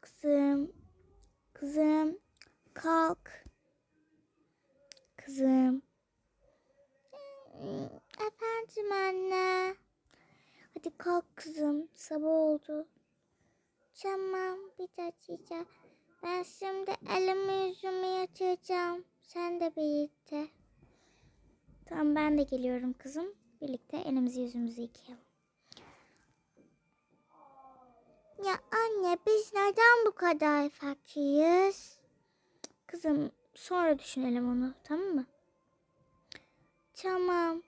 Kızım. Kızım. Kalk. Kızım. Efendim anne. Hadi kalk kızım. Sabah oldu. Tamam bir dakika. Ben şimdi elimi yüzümü yatıracağım. Sen de birlikte. Tamam ben de geliyorum kızım. Birlikte elimizi yüzümüzü yıkayalım. Ya anne biz neden bu kadar fakiriz? Kızım sonra düşünelim onu tamam mı? Tamam.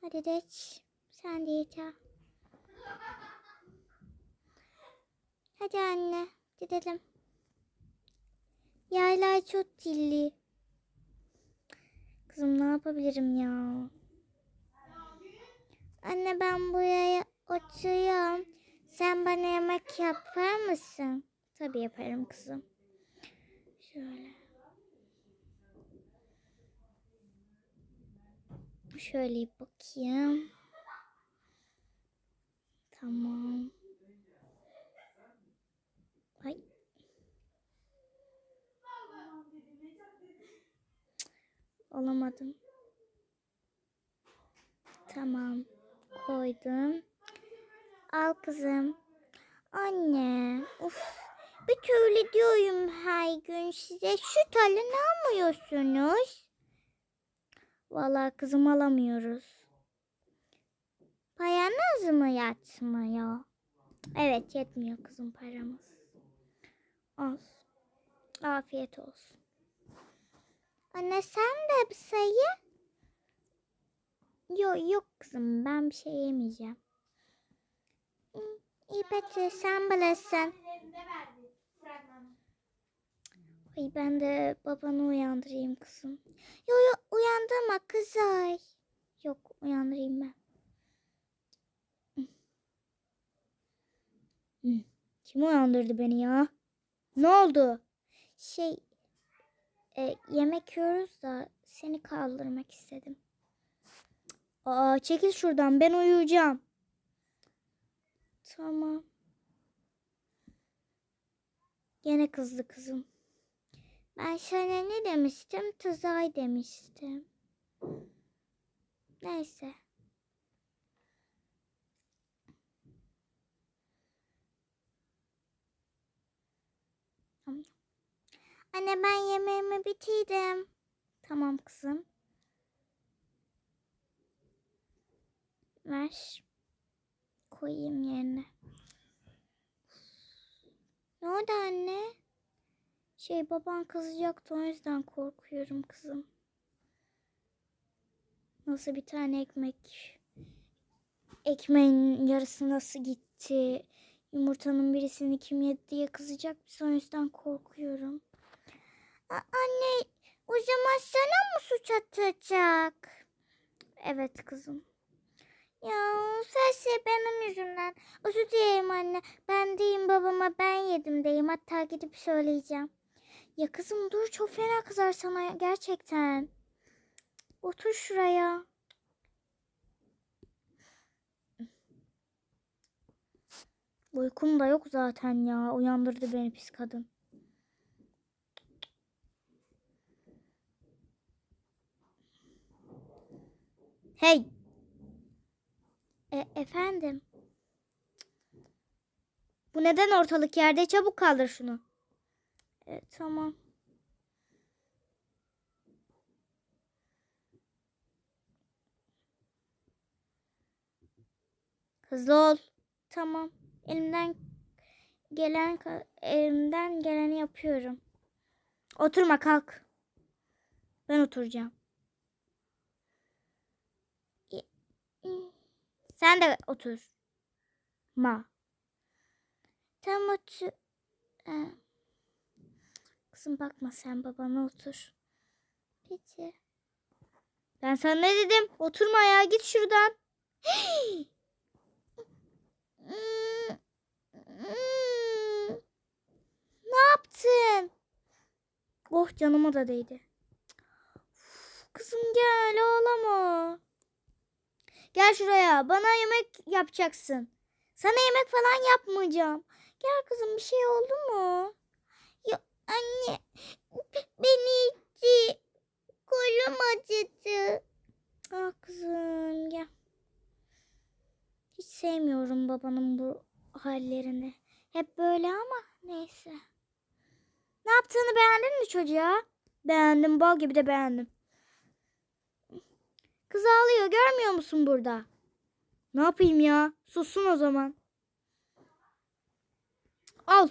Hadi geç. Sen de yıka. Hadi anne gidelim. Yaylar çok dilli. Kızım ne yapabilirim ya? Anne ben buraya oturuyorum. Sen bana yemek yapar mısın? Tabii yaparım kızım. Şöyle. Şöyle bakayım. Tamam. Ay. Olamadım. Tamam. Koydum. Al kızım. Anne. Uf. Bir türlü diyorum her gün size. Şu talı ne almıyorsunuz? Vallahi kızım alamıyoruz. Paranız mı yatmıyor? Evet yetmiyor kızım paramız. Al. Afiyet olsun. Anne sen de bir sayı. Yok yok kızım ben bir şey yemeyeceğim. İyi sen bilirsin. Ay ben de babanı uyandırayım kızım. Yok yok uyandırma kızay. Yok uyandırayım ben. Kim uyandırdı beni ya? Ne oldu? Şey e, yemek yiyoruz da seni kaldırmak istedim. Aa çekil şuradan ben uyuyacağım. Tamam. Gene kızdı kızım. Ben sana ne demiştim? Tuzay demiştim. Neyse. Anne ben yemeğimi bitirdim. Tamam kızım. Ver. Koyayım yerine. Ne oldu anne? Şey baban kızacaktı o yüzden korkuyorum kızım. Nasıl bir tane ekmek? Ekmeğin yarısı nasıl gitti? Yumurtanın birisini kim yedi diye kızacak. Biz o yüzden korkuyorum. A- anne o zaman sana mı suç atacak? Evet kızım. Ya her şey benim yüzümden. Özür dilerim anne. Ben diyeyim babama ben yedim diyeyim. Hatta gidip söyleyeceğim. Ya kızım dur çok fena kızar sana gerçekten. Otur şuraya. Uykum da yok zaten ya. Uyandırdı beni pis kadın. Hey. E, efendim. Bu neden ortalık yerde? Çabuk kaldır şunu. E, tamam. Hızlı ol. Tamam. Elimden gelen elimden geleni yapıyorum. Oturma kalk. Ben oturacağım. Sen de otur. Ma. Tam otur. Ee, Kızım bakma sen babana otur. Peki. Ben sana ne dedim? Oturma ya git şuradan. Ne yaptın? Oh canıma da değdi. Kızım gel ağlama. Gel şuraya. Bana yemek yapacaksın. Sana yemek falan yapmayacağım. Gel kızım bir şey oldu mu? Ya anne beni itti. Kolum acıdı. Ah kızım gel. Hiç sevmiyorum babanın bu hallerini. Hep böyle ama neyse. Ne yaptığını beğendin mi çocuğa? Beğendim bal gibi de beğendim. Kız ağlıyor görmüyor musun burada? Ne yapayım ya? Sussun o zaman. Al.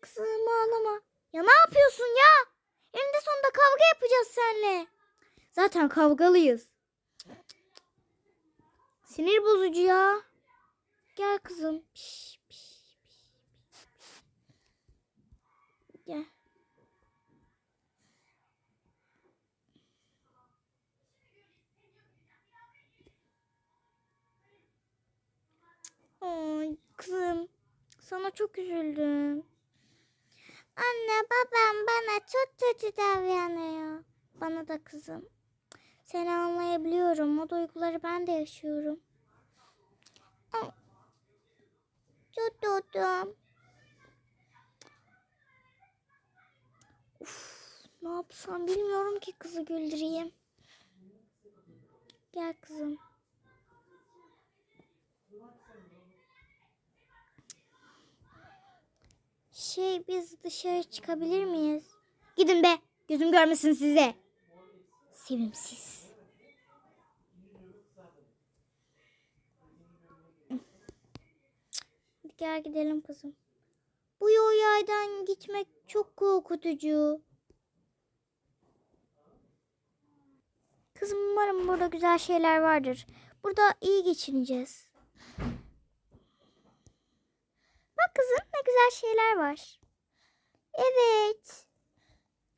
Kızım ağlama. Ya ne yapıyorsun ya? Eninde sonunda kavga yapacağız seninle. Zaten kavgalıyız. Sinir bozucu ya. Gel kızım. Piş, Ay kızım. Sana çok üzüldüm. Anne babam bana çok kötü davranıyor. Bana da kızım. Seni anlayabiliyorum. O duyguları ben de yaşıyorum. Çok durdum. Uf, ne yapsam bilmiyorum ki kızı güldüreyim. Gel kızım. Şey biz dışarı çıkabilir miyiz? Gidin be. Gözüm görmesin size. Sevimsiz. Gel gidelim kızım. Bu yol yaydan gitmek çok korkutucu. Kızım umarım burada güzel şeyler vardır. Burada iyi geçineceğiz. Bak kızım ne güzel şeyler var. Evet.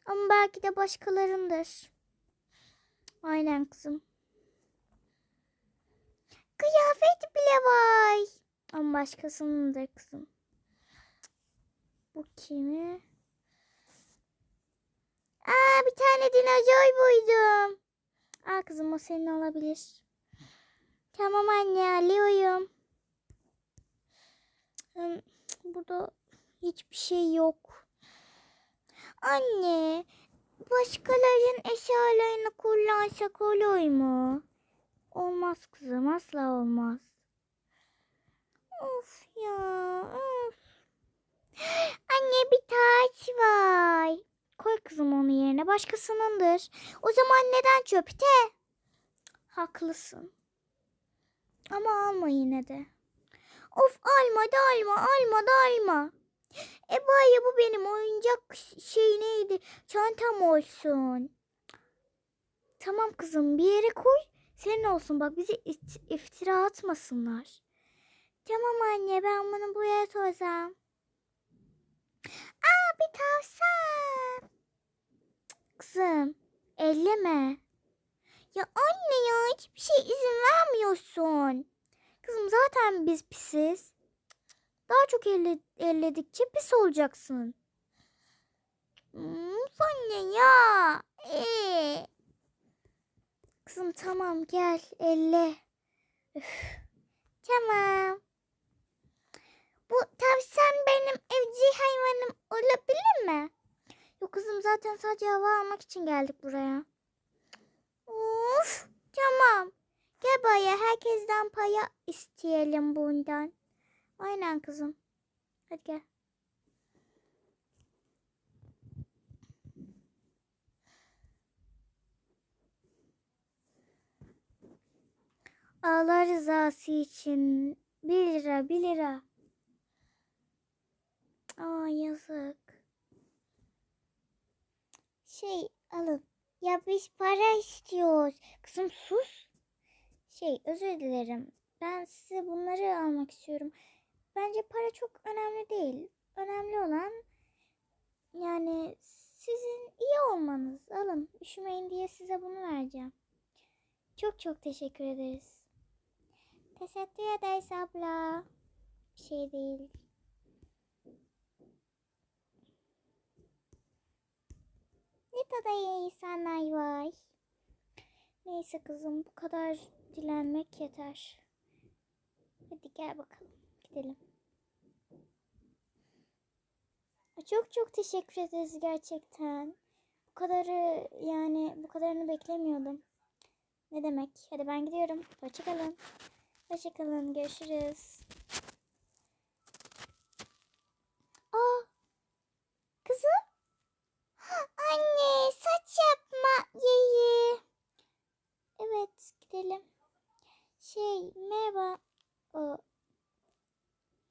Ama belki de başkalarındır. Aynen kızım. Kıyafet bile var. Ama başkasınındır kızım. Bu kimi? Aa bir tane dinozor buydum. Al kızım o senin olabilir. Tamam anne alıyorum. Hmm, Burada hiçbir şey yok. Anne, başkalarının eşyalarını kullansak olur mu? Olmaz kızım, asla olmaz. Of ya, of. Anne bir taç var. Koy kızım onu yerine, başkasınındır. O zaman neden çöpte? Haklısın. Ama alma yine de. Of alma da alma alma da alma. E bari bu benim oyuncak şey neydi? Çantam olsun. Tamam kızım bir yere koy. Senin olsun bak bizi iftira atmasınlar. Tamam anne ben bunu buraya koyacağım. Aa bir tavşan. Kızım elleme. Ya anne ya hiçbir şey izin vermiyorsun. Kızım zaten biz pisiz. Daha çok elle, elledikçe pis olacaksın. Hmm, anne ya. Ee. Kızım tamam gel elle. Üf. Tamam. Bu tavşan benim evcil hayvanım olabilir mi? Yok kızım zaten sadece hava almak için geldik buraya. Of tamam. Gel baya herkesten paya isteyelim bundan. Aynen kızım. Hadi gel. Allah rızası için bir lira bir lira. Aa yazık. Şey alıp ya biz para istiyoruz. Kızım sus. Şey özür dilerim. Ben size bunları almak istiyorum. Bence para çok önemli değil. Önemli olan yani sizin iyi olmanız. Alın üşümeyin diye size bunu vereceğim. Çok çok teşekkür ederiz. Teşekkür ederiz abla. Bir şey değil. Ne kadar iyi insanlar var. Neyse kızım bu kadar dilenmek yeter. Hadi gel bakalım gidelim. Çok çok teşekkür ederiz gerçekten. Bu kadarı yani bu kadarını beklemiyordum. Ne demek? Hadi ben gidiyorum. Hoşçakalın. Hoşçakalın. Görüşürüz. Aa! Kızım? Anne saç yapma yeyi. Evet gidelim. Şey merhaba. Aa,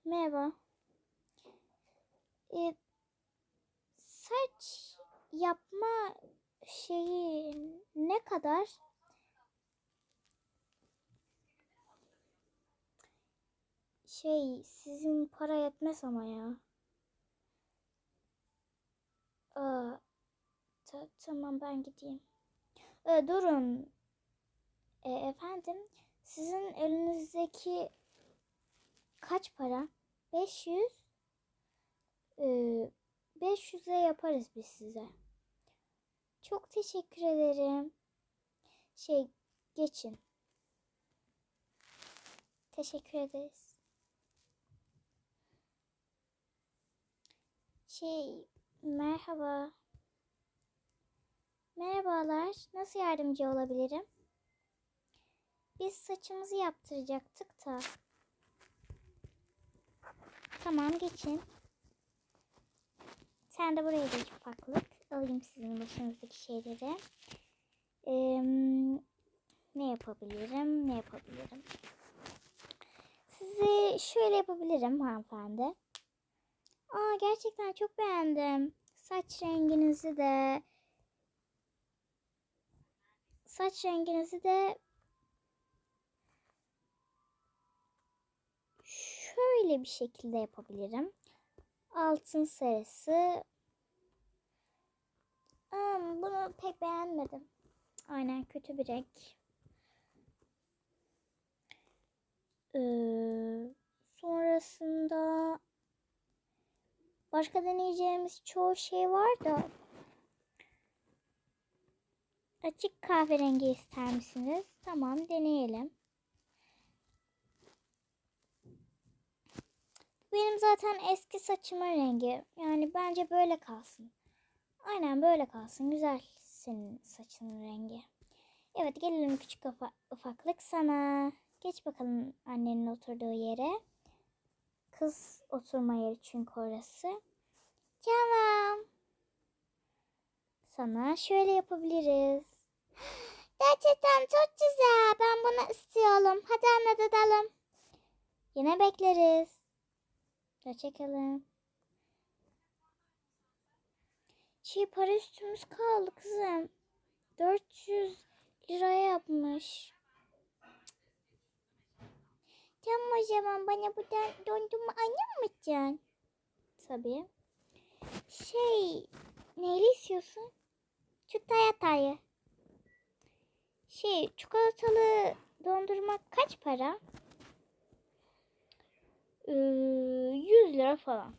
merhaba. Ee, saç yapma şeyi ne kadar? Şey sizin para yetmez ama ya. Aa, ta- tamam ben gideyim. Ee, durun. Ee, efendim sizin elinizdeki kaç para? 500 ee, 500'e yaparız biz size. Çok teşekkür ederim. Şey geçin. Teşekkür ederiz. Şey merhaba. Merhabalar. Nasıl yardımcı olabilirim? Biz saçımızı yaptıracaktık da. Tamam geçin. Sen de buraya geç ufaklık. Alayım sizin başınızdaki şeyleri. Ne yapabilirim? Ne yapabilirim? Size şöyle yapabilirim hanımefendi. Aa gerçekten çok beğendim. Saç renginizi de saç renginizi de şöyle bir şekilde yapabilirim. Altın sarısı. Aa, bunu pek beğenmedim. Aynen kötü bir renk. Ee, sonrasında başka deneyeceğimiz çoğu şey var da açık kahverengi ister misiniz? Tamam deneyelim. Benim zaten eski saçımın rengi. Yani bence böyle kalsın. Aynen böyle kalsın. Güzel senin saçının rengi. Evet gelelim küçük ufa- ufaklık sana. Geç bakalım annenin oturduğu yere. Kız oturma yeri çünkü orası. Tamam. Sana şöyle yapabiliriz. Gerçekten çok güzel. Ben bunu istiyorum. Hadi anne dedelim. Yine bekleriz. Hoşçakalın. Şey para üstümüz kaldı kızım. 400 liraya yapmış. Tamam o zaman bana buradan dondurma mısın? Tabii. Şey neyli istiyorsun? Çutaya tayı. Şey çikolatalı dondurma kaç para? Ee, 100 lira falan.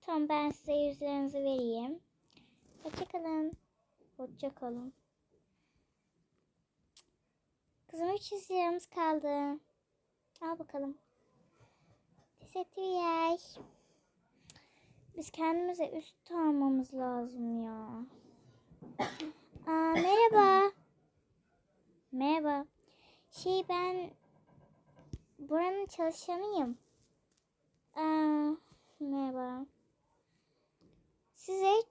Tamam ben size 100 liranızı vereyim. Hoşçakalın. Hoşçakalın. Kızım 300 liramız kaldı. Al bakalım. Teşekkürler. Biz kendimize üst almamız lazım ya. Aa, merhaba. Merhaba. Şey ben buranın çalışanıyım. Aa, merhaba.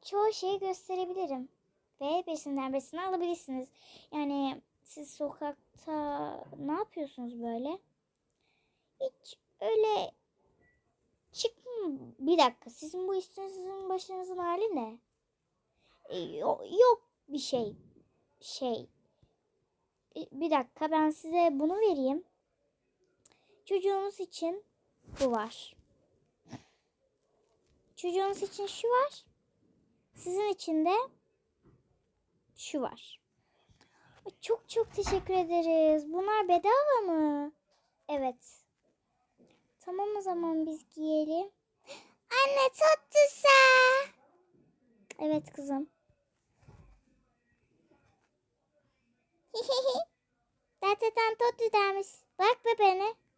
Çoğu şeyi gösterebilirim. Ve birisinden birisini alabilirsiniz. Yani siz sokakta ne yapıyorsunuz böyle? Hiç öyle çıkma. Bir dakika sizin bu üstünüzün başınızın hali ne? E, yo- yok bir şey. Şey. E, bir dakika ben size bunu vereyim. Çocuğunuz için bu var. Çocuğunuz için şu var. Sizin için de şu var. Çok çok teşekkür ederiz. Bunlar bedava mı? Evet. Tamam o zaman biz giyelim. Anne tatlısa. Evet kızım. Zaten tatlı demiş. Bak bebeğine.